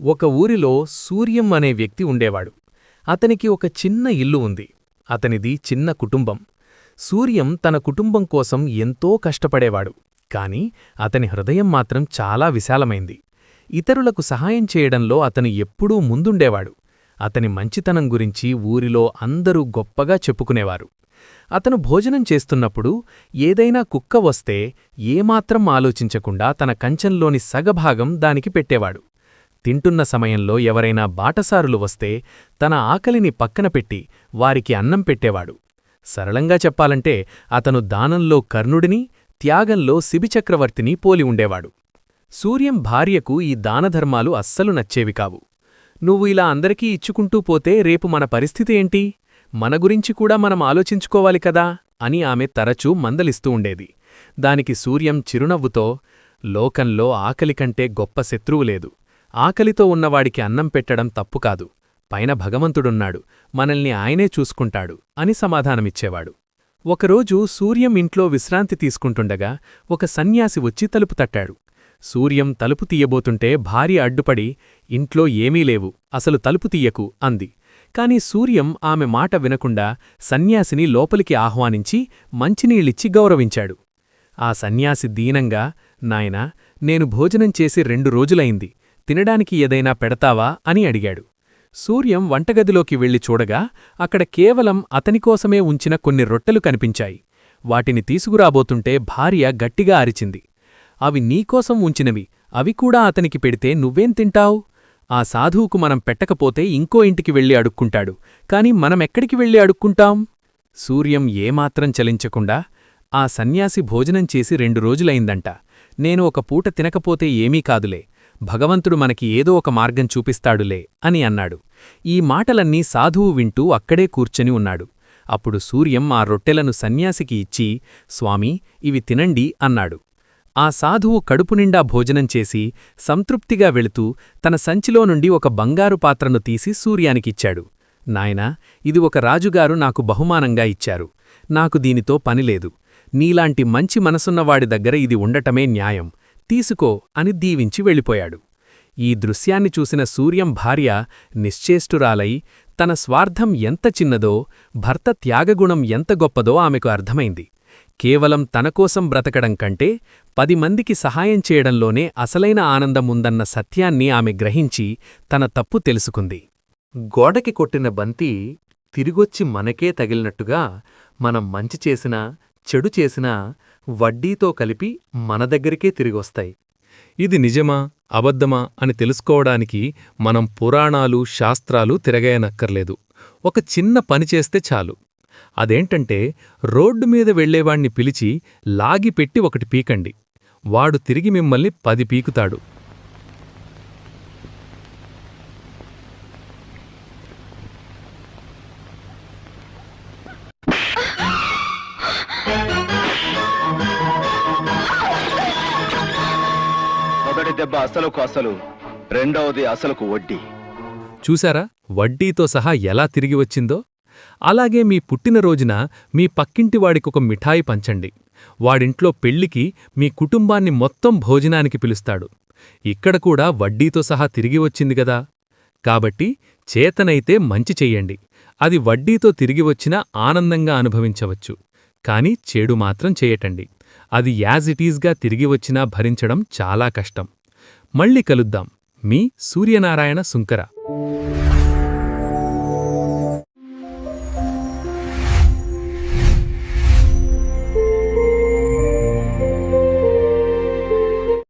ఒక ఊరిలో సూర్యం అనే వ్యక్తి ఉండేవాడు. అతనికి ఒక చిన్న ఇల్లు ఉంది. అతనిది చిన్న కుటుంబం. సూర్యం తన కుటుంబం కోసం ఎంతో కష్టపడేవాడు. కాని అతని హృదయం మాత్రం చాలా విశాలమైంది. ఇతరులకు సహాయం చేయడంలో అతను ఎప్పుడూ ముందుండేవాడు. అతని మంచితనం గురించి ఊరిలో అందరూ గొప్పగా చెప్పుకునేవారు. అతను భోజనం చేస్తున్నప్పుడు ఏదైనా కుక్క వస్తే ఏమాత్రం ఆలోచించకుండా తన కంచంలోని సగభాగం దానికి పెట్టేవాడు. తింటున్న సమయంలో ఎవరైనా బాటసారులు వస్తే తన ఆకలిని పక్కన పెట్టి వారికి అన్నం పెట్టేవాడు. సరళంగా చెప్పాలంటే అతను దానంలో కర్ణుడిని త్యాగంలో శిబిచక్రవర్తిని పోలి ఉండేవాడు. సూర్యం భార్యకు ఈ దానధర్మాలు అస్సలు నచ్చేవి కావు. నువ్వు ఇలా అందరికీ ఇచ్చుకుంటూ పోతే రేపు మన పరిస్థితి ఏంటి? మన గురించి కూడా మనం ఆలోచించుకోవాలి కదా? అని ఆమె తరచూ మందలిస్తూ ఉండేది. దానికి సూర్యం చిరునవ్వుతో లోకంలో ఆకలి కంటే గొప్ప శత్రువు లేదు. ఆకలితో ఉన్నవాడికి అన్నం పెట్టడం తప్పు కాదు. పైన భగవంతుడున్నాడు. మనల్ని ఆయనే చూసుకుంటాడు అని సమాధానమిచ్చేవాడు. ఒకరోజు సూర్యం ఇంట్లో విశ్రాంతి తీసుకుంటుండగా ఒక సన్యాసి వచ్చి తలుపు తట్టాడు. సూర్యం తలుపు తీయబోతుంటే భార్య అడ్డుపడి ఇంట్లో ఏమీ లేవు అసలు తలుపు తీయకు అంది. కాని సూర్యం ఆమె మాట వినకుండా సన్యాసిని లోపలికి ఆహ్వానించి మంచినీళ్ళిచ్చి గౌరవించాడు. ఆ సన్యాసి దీనంగా నాయనా నేను భోజనం చేసి రెండు రోజులైంది. తినడానికి ఏదైనా పెడతావా అని అడిగాడు. సూర్యం వంటగదిలోకి వెళ్ళి చూడగా అక్కడ కేవలం అతనికోసమే ఉంచిన కొన్ని రొట్టెలు కనిపించాయి. వాటిని తీసుకురాబోతుంటే భార్య గట్టిగా అరిచింది. అవి నీకోసం ఉంచినవి అవి కూడా అతనికి పెడితే నువ్వేం తింటావు? ఆ సాధువుకు మనం పెట్టకపోతే ఇంకో ఇంటికి వెళ్ళి అడుక్కుంటాడు. కాని మనమెక్కడికి వెళ్ళి అడుక్కుంటాం? సూర్యం ఏమాత్రం చలించకుండా ఆ సన్యాసి భోజనం చేసి రెండు రోజులైందంట. నేను ఒక పూట తినకపోతే ఏమీ కాదులే. భగవంతుడు మనకి ఏదో ఒక మార్గం చూపిస్తాడులే అని అన్నాడు. ఈ మాటలన్నీ సాధువు వింటూ అక్కడే కూర్చొని ఉన్నాడు. అప్పుడు సూర్యం ఆ రొట్టెలను సన్యాసికి ఇచ్చి స్వామీ ఇవి తినండి అన్నాడు. ఆ సాధువు కడుపునిండా భోజనం చేసి సంతృప్తిగా వెళుతూ తన సంచిలో నుండి ఒక బంగారు పాత్రను తీసి సూర్యానికిచ్చాడు. నాయనా ఇది ఒక రాజుగారు నాకు బహుమానంగా ఇచ్చారు. నాకు దీనితో పనిలేదు నీలాంటి మంచి మనసున్నవాడి దగ్గర ఇది ఉండటమే న్యాయం. తీసుకో అని దీవించి వెళ్ళిపోయాడు. ఈ దృశ్యాన్ని చూసిన సూర్యం భార్య నిశ్చేష్టురాలై తన స్వార్థం ఎంత చిన్నదో భర్త త్యాగగుణం ఎంత గొప్పదో ఆమెకు అర్థమైంది. కేవలం తనకోసం బ్రతకడం కంటే పది మందికి సహాయం చేయడంలోనే అసలైన ఆనందం ఉందన్న సత్యాన్ని ఆమె గ్రహించి తన తప్పు తెలుసుకుంది. గోడకి కొట్టిన బంతి తిరిగొచ్చి మనకే తగిలినట్టుగా మనం మంచి చేసినా చెడు చేసినా వడ్డీతో కలిపి మన దగ్గరికే తిరిగొస్తాయి. ఇది నిజమా అబద్ధమా అని తెలుసుకోవడానికి మనం పురాణాలు శాస్త్రాలు తిరగేయనక్కర్లేదు. ఒక చిన్న పని చేస్తే చాలు. అదేంటంటే రోడ్డు మీద వెళ్ళేవాణ్ణి పిలిచి లాగిపెట్టి ఒకటి పీకండి. వాడు తిరిగి మిమ్మల్ని పది పీకుతాడు. దెబ్బ అసలుకు అసలు రెండవది అసలుకు వడ్డీ. చూశారా? వడ్డీతో సహా ఎలా తిరిగి వచ్చిందో? అలాగే మీ పుట్టినరోజున మీ పక్కింటివాడికొక మిఠాయి పంచండి. వాడింట్లో పెళ్ళికి మీ కుటుంబాన్ని మొత్తం భోజనానికి పిలుస్తాడు. ఇక్కడ కూడా వడ్డీతో సహా తిరిగి వచ్చింది గదా కాబట్టి చేతనైతే మంచి చెయ్యండి. అది వడ్డీతో తిరిగి వచ్చినా ఆనందంగా అనుభవించవచ్చు. కాని చెడు మాత్రం చేయటండి. అది యాజిటీజ్గా తిరిగి వచ్చినా భరించడం చాలా కష్టం. మళ్ళీ కలుద్దాం. మీ సూర్యనారాయణ సుంకర.